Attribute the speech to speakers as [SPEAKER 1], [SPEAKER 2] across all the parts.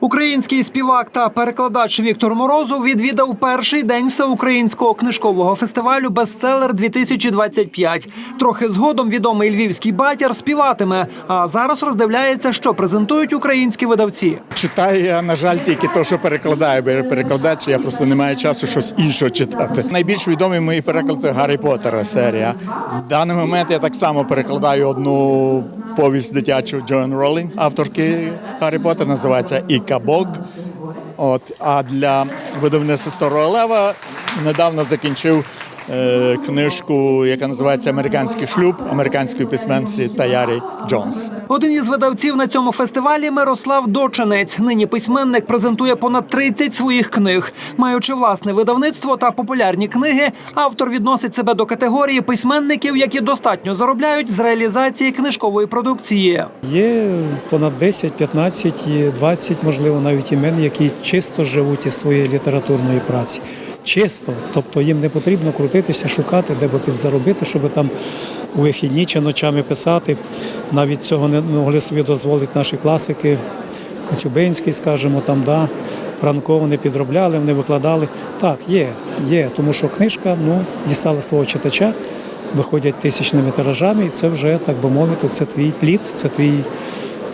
[SPEAKER 1] Український співак та перекладач Віктор Морозов відвідав перший день всеукраїнського книжкового фестивалю Бестселер 2025 Трохи згодом відомий львівський батяр співатиме. А зараз роздивляється, що презентують українські видавці.
[SPEAKER 2] Читаю я, на жаль, тільки те, що перекладаю, перекладач, я просто не маю часу щось іншого читати. Найбільш відомі мої переклади Гаррі Поттера серія. В даний момент я так само перекладаю одну повість дитячу Джоан Ролінг, авторки Гаррі Поттер, називається Іка Бог. От, а для видавництва Старого Лева недавно закінчив книжку, яка називається Американський шлюб американської письменниці Таярі Джонс.
[SPEAKER 1] Один із видавців на цьому фестивалі Мирослав Дочинець. Нині письменник презентує понад 30 своїх книг. Маючи власне видавництво та популярні книги, автор відносить себе до категорії письменників, які достатньо заробляють з реалізації книжкової продукції.
[SPEAKER 3] Є понад 10, 15, і 20, можливо, навіть імен, які чисто живуть із своєї літературної праці. Чисто, тобто їм не потрібно крутитися, шукати, де би підзаробити, щоб там у вихідні чи ночами писати. Навіть цього не могли собі дозволити наші класики. Коцюбинський, скажімо, там, да, Франко, вони підробляли, вони викладали. Так, є, є, тому що книжка ну, дістала свого читача, виходять тисячними тиражами, і це вже, так би мовити, це твій плід, це твій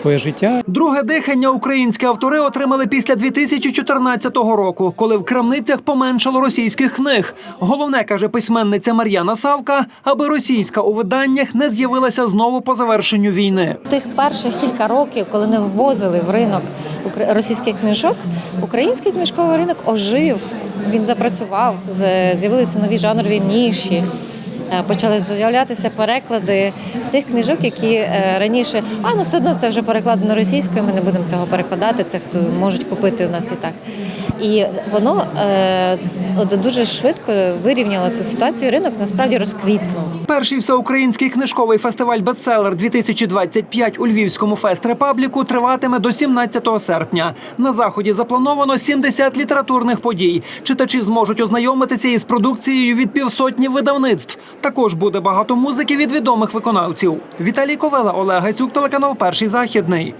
[SPEAKER 3] твоє життя.
[SPEAKER 1] Друге дихання українські автори отримали після 2014 року, коли в крамницях поменшало російських книг. Головне каже письменниця Мар'яна Савка, аби російська у виданнях не з'явилася знову по завершенню війни.
[SPEAKER 4] Тих перших кілька років, коли не ввозили в ринок укр- російських книжок, український книжковий ринок ожив. Він запрацював, з'явилися нові жанрові ніші. Е, Почали з'являтися переклади тих книжок, які е, раніше, а ну все одно це вже перекладено російською. Ми не будемо цього перекладати. Це хто можуть купити у нас і так. І воно е, дуже швидко вирівняло цю ситуацію. Ринок насправді розквітнув.
[SPEAKER 1] Перший всеукраїнський книжковий фестиваль Бестселер 2025 у Львівському фест Репабліку триватиме до 17 серпня. На заході заплановано 70 літературних подій. Читачі зможуть ознайомитися із продукцією від півсотні видавництв. Також буде багато музики від відомих виконавців. Віталій Ковела, Олег Гасюк, телеканал Перший західний.